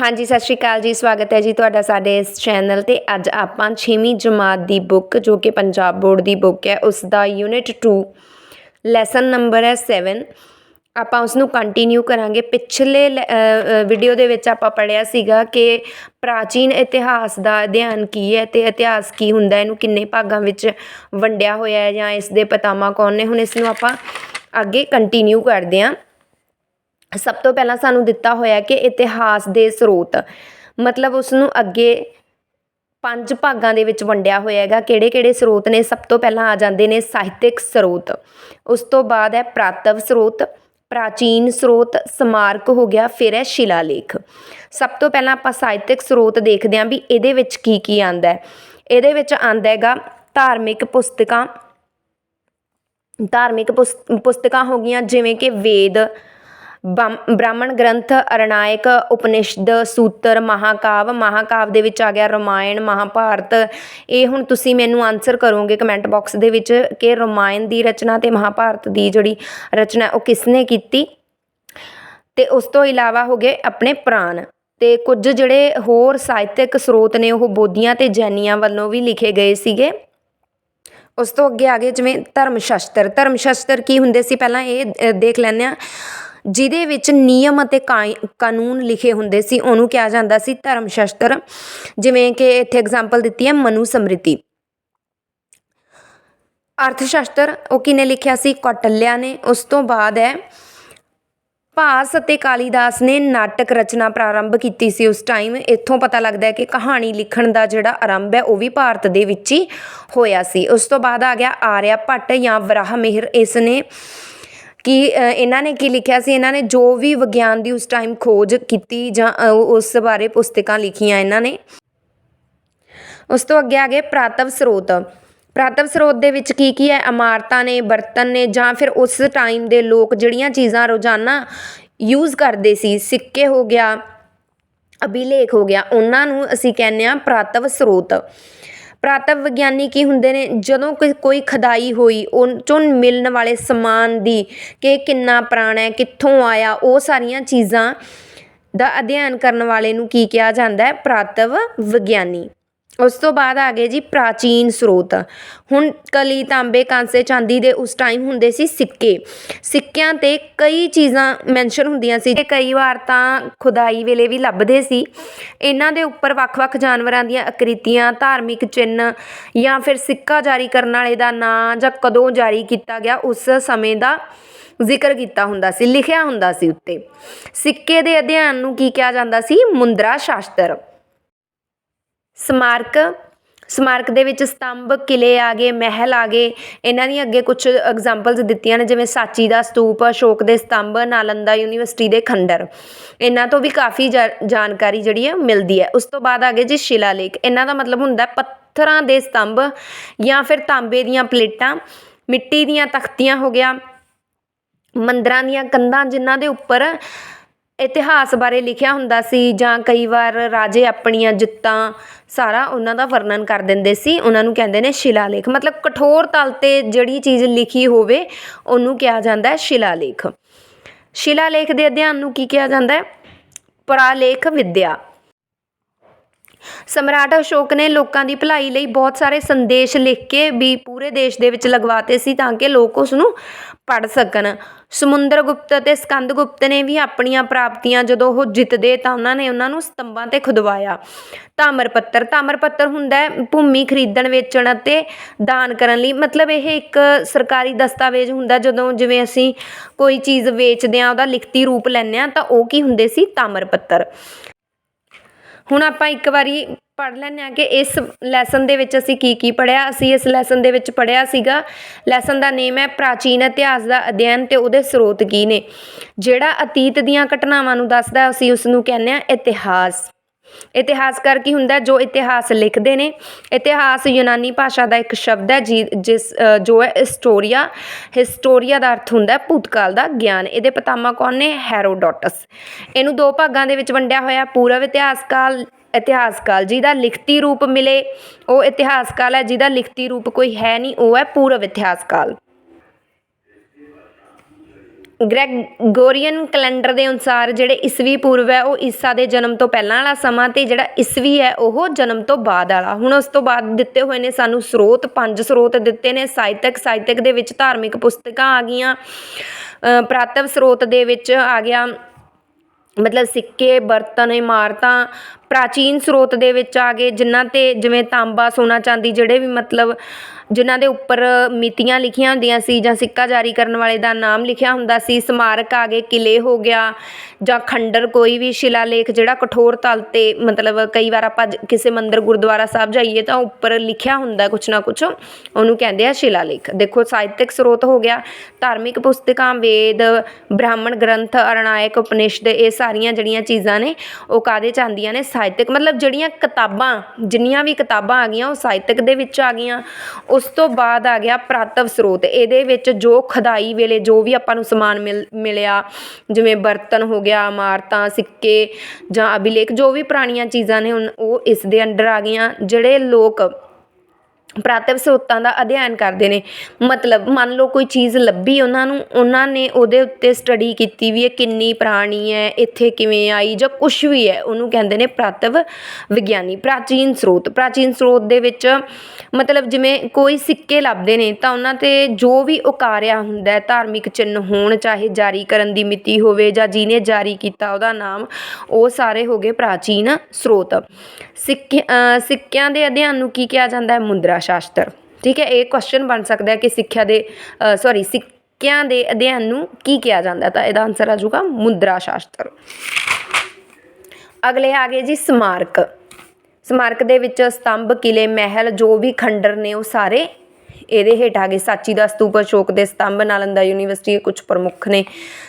ਹਾਂਜੀ, ਸਤਿ ਸ਼੍ਰੀ ਅਕਾਲ ਜੀ, ਸਵਾਗਤ ਹੈ ਜੀ ਤੁਹਾਡਾ ਸਾਡੇ ਇਸ ਚੈਨਲ ਤੇ। ਅੱਜ ਆਪਾਂ 6ਵੀਂ ਜਮਾਤ ਦੀ ਬੁੱਕ ਜੋ ਕਿ ਪੰਜਾਬ ਬੋਰਡ ਦੀ ਬੁੱਕ ਹੈ ਉਸ ਦਾ ਯੂਨਿਟ 2 ਲੈਸਨ ਨੰਬਰ ਹੈ 7 ਆਪਾਂ ਉਸ ਨੂੰ ਕੰਟੀਨਿਊ ਕਰਾਂਗੇ। ਪਿਛਲੇ ਵੀਡੀਓ ਦੇ ਵਿੱਚ ਆਪਾਂ ਪੜਿਆ ਸੀਗਾ ਕਿ ਪ੍ਰਾਚੀਨ ਇਤਿਹਾਸ ਦਾ ਅਧਿਐਨ ਕੀ ਹੈ ਤੇ ਇਤਿਹਾਸ ਕੀ ਹੁੰਦਾ ਇਹਨੂੰ ਕਿੰਨੇ ਭਾਗਾਂ ਵਿੱਚ ਵੰਡਿਆ ਹੋਇਆ ਹੈ ਜਾਂ ਇਸ ਦੇ ਪਿਤਾਮਾ ਕੌਣ ਨੇ। ਹੁਣ ਇਸ ਨੂੰ ਆਪਾਂ ਅੱਗੇ ਕੰਟੀਨਿਊ ਕਰਦੇ ਹਾਂ। ਸਭ ਤੋਂ ਪਹਿਲਾਂ ਸਾਨੂੰ ਦਿੱਤਾ ਹੋਇਆ ਕਿ ਇਤਿਹਾਸ ਦੇ ਸਰੋਤ। ਮਤਲਬ ਉਸ ਨੂੰ ਅੱਗੇ ਪੰਜ ਭਾਗਾਂ ਦੇ ਵਿੱਚ ਵੰਡਿਆ ਹੋਇਆ ਹੈਗਾ। ਕਿਹੜੇ ਕਿਹੜੇ ਸਰੋਤ ਨੇ? ਸਭ ਤੋਂ ਪਹਿਲਾਂ ਆ ਜਾਂਦੇ ਨੇ ਸਾਹਿਤਿਕ ਸਰੋਤ। ਉਸ ਤੋਂ ਬਾਅਦ ਹੈ ਪ੍ਰਾਤਵ ਸਰੋਤ, ਪ੍ਰਾਚੀਨ ਸਰੋਤ, ਸਮਾਰਕ ਹੋ ਗਿਆ, ਫਿਰ ਹੈ ਸ਼ਿਲਾਲੇਖ। ਸਭ ਤੋਂ ਪਹਿਲਾਂ ਆਪਾਂ ਸਾਹਿਤਿਕ ਸਰੋਤ ਦੇਖਦੇ ਹਾਂ ਵੀ ਇਹਦੇ ਵਿੱਚ ਕੀ ਕੀ ਆਂਦਾ ਹੈ। ਇਹਦੇ ਵਿੱਚ ਆਂਦਾ ਹੈਗਾ ਧਾਰਮਿਕ ਪੁਸਤਕਾਂ। ਧਾਰਮਿਕ ਪੁਸ- ਪੁਸਤਕਾਂ ਹੋ ਗਈਆਂ ਜਿਵੇਂ ਕਿ ਵੇਦ ਬ੍ਰਾਹਮਣ ਗ੍ਰੰਥ ਅਰਣਾਇਕ ਉਪਨਿਸ਼ਦ, ਸੂਤਰ, ਮਹਾਕਾਵ ਮਹਾਕਾਵ ਦੇ ਵਿੱਚ ਆ ਗਿਆ ਰਮਾਇਣ, ਮਹਾਭਾਰਤ। ਇਹ ਹੁਣ ਤੁਸੀਂ ਮੈਨੂੰ ਆਨਸਰ ਕਰੋਗੇ ਕਮੈਂਟ ਬਾਕਸ ਦੇ ਵਿੱਚ ਕਿ ਰਮਾਇਣ ਦੀ ਰਚਨਾ ਤੇ ਮਹਾਭਾਰਤ ਦੀ ਜਿਹੜੀ ਰਚਨਾ ਹੈ, ਉਹ ਕਿਸਨੇ ਕੀਤੀ? ਤੇ ਉਸ ਤੋਂ ਇਲਾਵਾ ਹੋ ਗਏ ਆਪਣੇ ਪ੍ਰਾਣ। ਤੇ ਕੁਝ ਜਿਹੜੇ ਹੋਰ ਸਾਹਿਤਿਕ ਸਰੋਤ ਨੇ, ਉਹ ਬੋਧੀਆਂ ਤੇ ਜੈਨੀਆਂ ਵੱਲੋਂ ਵੀ ਲਿਖੇ ਗਏ ਸੀਗੇ। ਉਸ ਤੋਂ ਅੱਗੇ ਆ ਗਏ ਜਿਵੇਂ ਧਰਮ ਸ਼ਾਸਤਰ ਧਰਮ ਸ਼ਾਸਤਰ ਕੀ ਹੁੰਦੇ ਸੀ? ਪਹਿਲਾਂ ਇਹ ਦੇਖ ਲੈਂਦੇ ਆ ਜਿਹਦੇ ਵਿੱਚ ਨਿਯਮ ਅਤੇ ਕਾਇ- ਕਾਨੂੰਨ ਲਿਖੇ ਹੁੰਦੇ ਸੀ, ਉਹਨੂੰ ਕਿਹਾ ਜਾਂਦਾ ਸੀ ਧਰਮ ਸ਼ਾਸਤਰ ਜਿਵੇਂ ਕਿ ਇੱਥੇ ਐਗਜ਼ਾਮਪਲ ਦਿੱਤੀ ਹੈ ਮਨੂ ਸਮ੍ਰਿਤੀ ਅਰਥ ਸ਼ਾਸਤਰ ਉਹ ਕਿਨੇ ਲਿਖਿਆ ਸੀ? ਕੌਟਲਿਆ ਨੇ। ਉਸ ਤੋਂ ਬਾਅਦ ਹੈ, ਭਾਸ ਅਤੇ ਕਾਲੀਦਾਸ ਨੇ ਨਾਟਕ ਰਚਨਾ ਪ੍ਰਾਰੰਭ ਕੀਤੀ ਸੀ ਉਸ ਟਾਈਮ ਇੱਥੋਂ ਪਤਾ ਲੱਗਦਾ ਹੈ ਕਿ ਕਹਾਣੀ ਲਿਖਣ ਦਾ ਜਿਹੜਾ ਆਰੰਭ ਹੈ, ਉਹ ਵੀ ਭਾਰਤ ਦੇ ਵਿੱਚ ਹੀ ਹੋਇਆ ਸੀ। ਉਸ ਤੋਂ ਬਾਅਦ ਆ ਗਿਆ ਆਰਿਆ ਭੱਟ ਜਾਂ ਵਰਾਹ ਮਿਹਰ। ਇਸ ਨੇ ਕਿ ਇਹਨਾਂ ਨੇ ਕੀ ਲਿਖਿਆ ਸੀ? ਇਹਨਾਂ ਨੇ ਜੋ ਵੀ ਵਿਗਿਆਨ ਦੀ ਉਸ ਟਾਈਮ ਖੋਜ ਕੀਤੀ ਜਾਂ ਉਸ ਬਾਰੇ ਪੁਸਤਕਾਂ ਲਿਖੀਆਂ ਇਹਨਾਂ ਨੇ। ਉਸ ਤੋਂ ਅੱਗੇ ਆ ਗਏ ਪ੍ਰਾਤਵ ਸਰੋਤ। ਪ੍ਰਾਤਵ ਸਰੋਤ ਦੇ ਵਿੱਚ ਕੀ ਕੀ ਹੈ? ਇਮਾਰਤਾਂ ਨੇ, ਬਰਤਨ ਨੇ ਜਾਂ ਫਿਰ ਉਸ ਟਾਈਮ ਦੇ ਲੋਕ ਜਿਹੜੀਆਂ ਚੀਜ਼ਾਂ ਰੋਜ਼ਾਨਾ ਯੂਜ਼ ਕਰਦੇ ਸੀ, ਸਿੱਕੇ ਹੋ ਗਿਆ, ਅਭਿਲੇਖ ਹੋ ਗਿਆ, ਉਹਨਾਂ ਨੂੰ ਅਸੀਂ ਕਹਿੰਦੇ ਆ ਪ੍ਰਾਤਵ ਸਰੋਤ। ਪ੍ਰਾਤਵ ਵਿਗਿਆਨੀ ਕੀ ਹੁੰਦੇ ਨੇ, ਜਦੋਂ ਕੋਈ ਕੋਈ ਖਦਾਈ ਹੋਈ, ਉਹ ਚੋਂ ਮਿਲਣ ਵਾਲੇ ਸਮਾਨ ਦੀ ਕਿ ਕਿੰਨਾ ਪੁਰਾਣਾ ਹੈ, ਕਿੱਥੋਂ ਆਇਆ, ਉਹ ਸਾਰੀਆਂ ਚੀਜ਼ਾਂ ਦਾ ਅਧਿਐਨ ਕਰਨ ਵਾਲੇ ਨੂੰ ਕੀ ਕਿਹਾ ਜਾਂਦਾ ਹੈ? ਵਿਗਿਆਨੀ। ਉਸ ਤੋਂ ਬਾਅਦ ਆ ਗਏ ਜੀ ਪ੍ਰਾਚੀਨ ਸਰੋਤ। ਹੁਣ ਕਲੀ ਤਾਂਬੇ ਕਾਂਸੇ ਚਾਂਦੀ ਦੇ ਉਸ ਟਾਈਮ ਹੁੰਦੇ ਸੀ ਸਿੱਕੇ। ਸਿੱਕਿਆਂ ਤੇ ਕਈ ਚੀਜ਼ਾਂ ਮੈਂਸ਼ਨ ਹੁੰਦੀਆਂ ਸੀ ਤੇ ਕਈ ਵਾਰ ਤਾਂ ਖੁਦਾਈ ਵੇਲੇ ਵੀ ਲੱਭਦੇ ਸੀ। ਇਹਨਾਂ ਦੇ ਉੱਪਰ ਵੱਖ-ਵੱਖ ਜਾਨਵਰਾਂ ਦੀਆਂ ਆਕ੍ਰਿਤੀਆਂ ਧਾਰਮਿਕ ਚਿੰਨ੍ਹ ਜਾਂ ਫਿਰ ਸਿੱਕਾ ਜਾਰੀ ਕਰਨ ਵਾਲੇ ਦਾ ਨਾਂ ਜਾਂ ਕਦੋਂ ਜਾਰੀ ਕੀਤਾ ਗਿਆ, ਉਸ ਸਮੇਂ ਦਾ ਜ਼ਿਕਰ ਕੀਤਾ ਹੁੰਦਾ ਸੀ, ਲਿਖਿਆ ਹੁੰਦਾ ਸੀ ਉੱਤੇ। ਸਿੱਕੇ ਦੇ ਅਧਿਐਨ ਨੂੰ ਕੀ ਕਿਹਾ ਜਾਂਦਾ ਸੀ? ਮੁੰਦਰਾ ਸ਼ਾਸਤਰ। ਸਮਾਰਕ ਸਮਾਰਕ ਦੇ ਵਿੱਚ ਸਤੰਭ ਕਿਲ੍ਹੇ ਆ ਗਏ, ਮਹਿਲ ਆ ਗਏ। ਇਹਨਾਂ ਦੀਆਂ ਅੱਗੇ ਕੁਛ ਐਗਜ਼ਾਮਪਲਸ ਦਿੱਤੀਆਂ ਨੇ, ਜਿਵੇਂ ਸਾਚੀ ਦਾ ਸਤੂਪ, ਅਸ਼ੋਕ ਦੇ ਸਤੰਭ, ਨਾਲੰਦਾ ਯੂਨੀਵਰਸਿਟੀ ਦੇ ਖੰਡਰ। ਇਹਨਾਂ ਤੋਂ ਵੀ ਕਾਫੀ ਜਾ- ਜਾਣਕਾਰੀ ਜਿਹੜੀ ਹੈ ਮਿਲਦੀ ਹੈ। ਉਸ ਤੋਂ ਬਾਅਦ ਆ ਗਏ ਜੀ ਸ਼ਿਲਾ ਸ਼ਿਲਾਲੇਖ ਇਹਨਾਂ ਦਾ ਮਤਲਬ ਹੁੰਦਾ ਪੱਥਰਾਂ ਦੇ ਸਤੰਭ ਜਾਂ ਫਿਰ ਤਾਂਬੇ ਦੀਆਂ ਪਲੇਟਾਂ। ਮਿੱਟੀ ਦੀਆਂ ਤਖਤੀਆਂ ਹੋ ਗਿਆ। ਮੰਦਰਾਂ ਦੀਆਂ ਕੰਧਾਂ ਜਿਨ੍ਹਾਂ ਦੇ ਉੱਪਰ ਇਤਿਹਾਸ ਬਾਰੇ ਲਿਖਿਆ ਹੁੰਦਾ ਸੀ ਜਾਂ ਕਈ ਵਾਰ ਰਾਜੇ ਆਪਣੀਆਂ ਜਿੱਤਾਂ ਸਾਰਾ ਉਹਨਾਂ ਦਾ ਵਰਣਨ ਕਰ ਦਿੰਦੇ ਸੀ। ਉਹਨਾਂ ਨੂੰ ਕਹਿੰਦੇ ਨੇ ਸ਼ਿਲਾ ਲੇਖ ਮਤਲਬ ਕਠੋਰ ਤਲ ਤੇ ਜਿਹੜੀ ਚੀਜ਼ ਲਿਖੀ ਹੋਵੇ, ਉਹਨੂੰ ਕਿਹਾ ਜਾਂਦਾ ਸ਼ਿਲਾ ਲੇਖ ਸ਼ਿਲਾ ਲੇਖ ਦੇ ਅਧਿਐਨ ਨੂੰ ਕੀ ਕਿਹਾ ਜਾਂਦਾ ਹੈ? ਪ੍ਰਾਲੇਖ ਵਿੱਦਿਆ। ਸਮਰਾਟ ਅਸ਼ੋਕ ਨੇ ਲੋਕਾਂ ਦੀ ਭਲਾਈ ਲਈ ਬਹੁਤ ਸਾਰੇ ਸੰਦੇਸ਼ ਲਿਖ ਕੇ ਵੀ ਪੂਰੇ ਦੇਸ਼ ਦੇ ਵਿੱਚ ਲਗਵਾਤੇ ਸੀ ਤਾਂ ਕਿ ਲੋਕ ਉਸ ਨੂੰ ਪੜ੍ਹ ਸਕਣ। ਸਮੁੰਦਰ ਗੁਪਤ ਅਤੇ ਸਕੰਦ ਗੁਪਤ ਨੇ ਵੀ ਆਪਣੀਆਂ ਪ੍ਰਾਪਤੀਆਂ ਜਦੋਂ ਉਹ ਜਿੱਤਦੇ ਤਾਂ ਉਹਨਾਂ ਨੇ ਉਹਨਾਂ ਨੂੰ ਸਤੰਭਾਂ ਤੇ ਖੁਦਵਾਇਆ। ਤਾਮਰ ਪੱਤਰ ਤਾਮਰ ਪੱਤਰ ਹੁੰਦਾ ਹੈ ਭੂਮੀ ਖਰੀਦਣ, ਵੇਚਣ ਅਤੇ ਦਾਨ ਕਰਨ ਲਈ। ਮਤਲਬ ਇਹ ਇੱਕ ਸਰਕਾਰੀ ਦਸਤਾਵੇਜ਼ ਹੁੰਦਾ ਜਦੋਂ ਜਿਵੇਂ ਅਸੀਂ ਕੋਈ ਚੀਜ਼ ਵੇਚਦੇ ਆ ਉਹਦਾ ਲਿਖਤੀ ਰੂਪ ਲੈਂਦੇ ਆ ਤਾਂ ਉਹ ਕੀ ਹੁੰਦੇ ਸੀ? ਤਾਮਰ ਪੱਤਰ। ਹੁਣ ਆਪਾਂ ਇੱਕ ਵਾਰੀ ਪੜ੍ਹ ਲੈਂਦੇ ਹਾਂ ਕਿ ਇਸ ਲੈਸਨ ਦੇ ਵਿੱਚ ਅਸੀਂ ਕੀ ਕੀ ਪੜ੍ਹਿਆ। ਅਸੀਂ ਇਸ ਲੈਸਨ ਦੇ ਵਿੱਚ ਪੜ੍ਹਿਆ ਸੀਗਾ ਲੈਸਨ ਦਾ ਨੇਮ ਹੈ ਪ੍ਰਾਚੀਨ ਇਤਿਹਾਸ ਦਾ ਅਧਿਐਨ ਤੇ ਉਹਦੇ ਸਰੋਤ ਕੀ ਨੇ। ਜਿਹੜਾ ਅਤੀਤ ਦੀਆਂ ਘਟਨਾਵਾਂ ਨੂੰ ਦੱਸਦਾ ਅਸੀਂ ਉਸ ਨੂੰ ਕਹਿੰਦੇ ਹਾਂ ਇਤਿਹਾਸ। ਇਤਿਹਾਸਕਾਰ ਕੀ ਹੁੰਦਾ ਜੋ ਇਤਿਹਾਸ ਲਿਖਦੇ ਨੇ। ਇਤਿਹਾਸ ਯੂਨਾਨੀ ਭਾਸ਼ਾ ਦਾ ਇੱਕ ਸ਼ਬਦ ਹੈ, ਜੀ ਜਿਸ ਜੋ ਹੈ ਹਿਸਟੋਰੀਆ। ਹਿਸਟੋਰੀਆ ਦਾ ਅਰਥ ਹੁੰਦਾ ਭੂਤਕਾਲ ਦਾ ਗਿਆਨ। ਇਹਦੇ ਪਿਤਾਮਾ ਕੌਣ ਨੇ? ਹੈਰੋਡੋਟਸ। ਇਹਨੂੰ ਦੋ ਭਾਗਾਂ ਦੇ ਵਿੱਚ ਵੰਡਿਆ ਹੋਇਆ ਪੂਰਵ ਇਤਿਹਾਸ ਕਾਲ ਇਤਿਹਾਸ ਕਾਲ ਜਿਹਦਾ ਲਿਖਤੀ ਰੂਪ ਮਿਲੇ, ਉਹ ਇਤਿਹਾਸ ਕਾਲ ਹੈ। ਜਿਹਦਾ ਲਿਖਤੀ ਰੂਪ ਕੋਈ ਹੈ ਨਹੀਂ, ਉਹ ਹੈ ਪੂਰਵ ਇਤਿਹਾਸ ਕਾਲ ਗ੍ਰੈਗੋਰੀਅਨ ਕੈਲੰਡਰ ਦੇ ਅਨੁਸਾਰ ਜਿਹੜੇ ਈਸਵੀ ਪੂਰਵ ਹੈ, ਉਹ ਈਸਾ ਦੇ ਜਨਮ ਤੋਂ ਪਹਿਲਾਂ ਵਾਲਾ ਸਮਾਂ ਤੇ ਜਿਹੜਾ ਈਸਵੀ ਹੈ, ਉਹ ਜਨਮ ਤੋਂ ਬਾਅਦ ਵਾਲਾ। ਹੁਣ ਉਸ ਤੋਂ ਬਾਅਦ ਦਿੱਤੇ ਹੋਏ ਨੇ ਸਾਨੂੰ ਸਰੋਤ, ਪੰਜ ਸਰੋਤ ਦਿੱਤੇ ਨੇ। ਸਾਹਿਤਕ ਸਾਹਿਤਕ ਦੇ ਵਿੱਚ ਧਾਰਮਿਕ ਪੁਸਤਕਾਂ ਆ ਗਈਆਂ। ਪ੍ਰਾਤਵ ਸਰੋਤ ਦੇ ਵਿੱਚ ਆ ਗਿਆ। ਮਤਲਬ ਸਿੱਕੇ, ਬਰਤਨ, ਇਮਾਰਤਾਂ ਪ੍ਰਾਚੀਨ ਸਰੋਤ ਦੇ ਵਿੱਚ ਆ ਗਏ, ਜਿਨ੍ਹਾਂ ਤੇ ਜਿਵੇਂ ਤਾਂਬਾ, ਸੋਨਾ ਚਾਂਦੀ ਜਿਹੜੇ ਵੀ ਮਤਲਬ ਜਿਨ੍ਹਾਂ ਦੇ ਉੱਪਰ ਮਿਤੀਆਂ ਲਿਖੀਆਂ ਹੁੰਦੀਆਂ ਸੀ ਜਾਂ ਸਿੱਕਾ ਜਾਰੀ ਕਰਨ ਵਾਲੇ ਦਾ ਨਾਮ ਲਿਖਿਆ ਹੁੰਦਾ ਸੀ, ਸਮਾਰਕ ਆ ਗਏ, ਕਿਲੇ ਹੋ ਗਿਆ ਜਾਂ ਖੰਡਰ ਕੋਈ ਵੀ ਸ਼ਿਲਾਲੇਖ ਜਿਹੜਾ ਕਠੋਰ ਤਲ ਤੇ ਮਤਲਬ ਕਈ ਵਾਰ ਆਪਾਂ ਕਿਸੇ ਮੰਦਿਰ ਗੁਰਦੁਆਰਾ ਸਾਹਿਬ ਜਾਈਏ ਤਾਂ ਉੱਪਰ ਲਿਖਿਆ ਹੁੰਦਾ ਕੁਛ ਨਾ ਕੁਛ, ਉਹਨੂੰ ਕਹਿੰਦੇ ਆ ਸ਼ਿਲਾਲੇਖ। ਦੇਖੋ ਸਾਹਿਤਿਕ ਸਰੋਤ ਹੋ ਗਿਆ, ਧਾਰਮਿਕ ਪੁਸਤਕਾਂ, ਵੇਦ, ਬ੍ਰਾਹਮਣ ਗ੍ਰੰਥ, ਅਰਣਾਇਕ ਉਪਨਿਸ਼ਦ, ਇਹ ਸਾਰੀਆਂ ਜਿਹੜੀਆਂ ਚੀਜ਼ਾਂ ਨੇ, ਉਹ ਕਾਦੇ ਚ ਆਉਂਦੀਆਂ ਨੇ? ਸਾਹਿਤਕ, ਮਤਲਬ ਜਿਹੜੀਆਂ ਕਿਤਾਬਾਂ, ਜਿੰਨੀਆਂ ਵੀ ਕਿਤਾਬਾਂ ਆ ਗਈਆਂ, ਉਹ ਸਾਹਿਤਕ ਦੇ ਵਿੱਚ ਆ ਗਈਆਂ। ਉਸ ਤੋਂ ਬਾਅਦ ਆ ਗਿਆ ਪ੍ਰਾਤਵ ਸਰੋਤ। ਇਹਦੇ ਵਿੱਚ ਜੋ ਖਦਾਈ ਵੇਲੇ ਜੋ ਵੀ ਆਪਾਂ ਨੂੰ ਸਮਾਨ ਮਿਲ, ਮਿਲਿਆ, ਜਿਵੇਂ ਬਰਤਨ ਹੋ ਗਿਆ, ਇਮਾਰਤਾਂ, ਸਿੱਕੇ ਜਾਂ ਅਭਿਲੇਖ, ਜੋ ਵੀ ਪੁਰਾਣੀਆਂ ਚੀਜ਼ਾਂ ਨੇ ਉਨ- ਉਹ ਇਸ ਦੇ ਅੰਡਰ ਆ ਗਈਆਂ, ਜਿਹੜੇ ਲੋਕ ਪ੍ਰਾਤਵ ਸਰੋਤਾਂ ਦਾ ਅਧਿਐਨ ਕਰਦੇ ਨੇ। ਮਤਲਬ ਮੰਨ ਲਓ ਕੋਈ ਚੀਜ਼ ਲੱਭੀ ਉਹਨਾਂ ਨੂੰ, ਉਹਨਾਂ ਨੇ ਉਹਦੇ ਉੱਤੇ ਸਟੱਡੀ ਕੀਤੀ ਵੀ ਇਹ ਕਿੰਨੀ ਪੁਰਾਣੀ ਹੈ, ਇੱਥੇ ਕਿਵੇਂ ਆਈ ਜਾਂ ਕੁਝ ਵੀ ਹੈ, ਉਹਨੂੰ ਕਹਿੰਦੇ ਨੇ ਪ੍ਰਾਤਵ ਵਿਗਿਆਨੀ, ਪ੍ਰਾਚੀਨ ਸਰੋਤ। ਪ੍ਰਾਚੀਨ ਸਰੋਤ ਦੇ ਵਿੱਚ ਮਤਲਬ ਜਿਵੇਂ ਕੋਈ ਸਿੱਕੇ ਲੱਭਦੇ ਨੇ ਤਾਂ ਉਹਨਾਂ ਤੇ ਜੋ ਵੀ ਉਕਾਰਿਆ ਹੁੰਦਾ ਧਾਰਮਿਕ ਚਿੰਨ੍ਹ ਹੋਣ, ਚਾਹੇ ਜਾਰੀ ਕਰਨ ਦੀ ਮਿਤੀ ਹੋਵੇ ਜਾਂ ਜਿਹਨੇ ਜਾਰੀ ਕੀਤਾ ਉਹਦਾ ਨਾਮ, ਉਹ ਸਾਰੇ ਹੋ ਗਏ ਪ੍ਰਾਚੀਨ ਸਰੋਤ। ਸਿੱਕੇ ਸਿੱਕਿਆਂ ਦੇ ਅਧਿਐਨ ਨੂੰ ਕੀ ਕਿਹਾ ਜਾਂਦਾ ਹੈ? ਮੁੰਦਰਾ। ਸ਼ਾਸਤਰ। ਠੀਕ ਹੈ, ਇਹ ਕੁਐਸਚਨ ਬਣ ਸਕਦਾ ਹੈ ਕਿ ਸਿੱਖਿਆ ਦੇ ਸੌਰੀ ਸਿੱਕਿਆਂ ਦੇ ਅਧਿਐਨ ਨੂੰ ਕੀ ਕਿਹਾ ਜਾਂਦਾ ਤਾਂ ਇਹਦਾ ਆਨਸਰ ਆ ਜਾਊਗਾ ਮੁੰਦਰਾ ਸ਼ਾਸਤਰ। ਅਗਲੇ ਆ ਗਏ ਜੀ ਸਮਾਰਕ। ਸਮਾਰਕ ਦੇ ਵਿੱਚ ਸਤੰਭ, ਕਿਲੇ, ਮਹਿਲ, ਜੋ ਵੀ ਖੰਡਰ ਨੇ ਉਹ ਸਾਰੇ ਇਹਦੇ ਹੇਠ ਆ ਗਏ ਸਾਚੀ ਦਾ ਸਤੂਪ ਅਸ਼ੋਕ ਦੇ ਸਤੰਭ, ਨਾਲੰਦਾ ਯੂਨੀਵਰਸਿਟੀ ਦੇ ਕੁਝ ਪ੍ਰਮੁੱਖ ਨੇ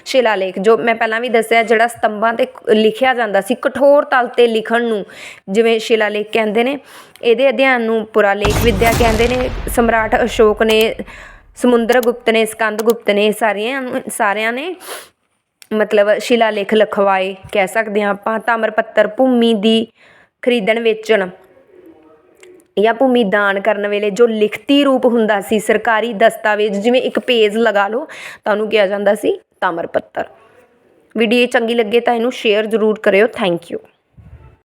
ਸ਼ਿਲਾ ਲੇਖ, ਜੋ ਮੈਂ ਪਹਿਲਾਂ ਵੀ ਦੱਸਿਆ, ਜਿਹੜਾ ਸਤੰਭਾਂ ਤੇ ਲਿਖਿਆ ਜਾਂਦਾ ਸੀ, ਕਠੋਰ ਤਲ ਤੇ ਲਿਖਣ ਨੂੰ, ਜਿਵੇਂ ਸ਼ਿਲਾ ਲੇਖ ਕਹਿੰਦੇ ਨੇ, ਇਹਦੇ ਅਧਿਐਨ ਨੂੰ ਪੁਰਾ ਲੇਖ ਵਿਦਿਆ ਕਹਿੰਦੇ ਨੇ, ਸਮਰਾਟ ਅਸ਼ੋਕ ਨੇ, ਸਮੁੰਦਰ ਗੁਪਤ ਨੇ, ਸਕੰਦ ਗੁਪਤ ਨੇ, ਇਹ ਸਾਰਿਆਂ ਸਾਰਿਆਂ ਨੇ ਮਤਲਬ ਸ਼ਿਲਾ ਲੇਖ ਲਿਖਵਾਏ, ਕਹਿ ਸਕਦੇ ਹਾਂ ਆਪਾਂ ਤਾਮਰ ਪੱਤਰ ਭੂਮੀ ਦੀ ਖਰੀਦਣ ਵੇਚਣ ਜਾਂ ਭੂਮੀ ਦਾਨ ਕਰਨ ਵੇਲੇ ਜੋ ਲਿਖਤੀ ਰੂਪ ਹੁੰਦਾ ਸੀ, ਸਰਕਾਰੀ ਦਸਤਾਵੇਜ਼, ਜਿਵੇਂ ਇੱਕ ਪੇਜ ਲਗਾ ਲਓ, ਤਾਂ ਉਹਨੂੰ ਕਿਹਾ ਜਾਂਦਾ ਸੀ ਤਾਮਰ ਪੱਤਰ ਵੀਡੀਓ ਚੰਗੀ ਲੱਗੇ ਤਾਂ ਇਹਨੂੰ ਸ਼ੇਅਰ ਜ਼ਰੂਰ ਕਰਿਓ। Thank you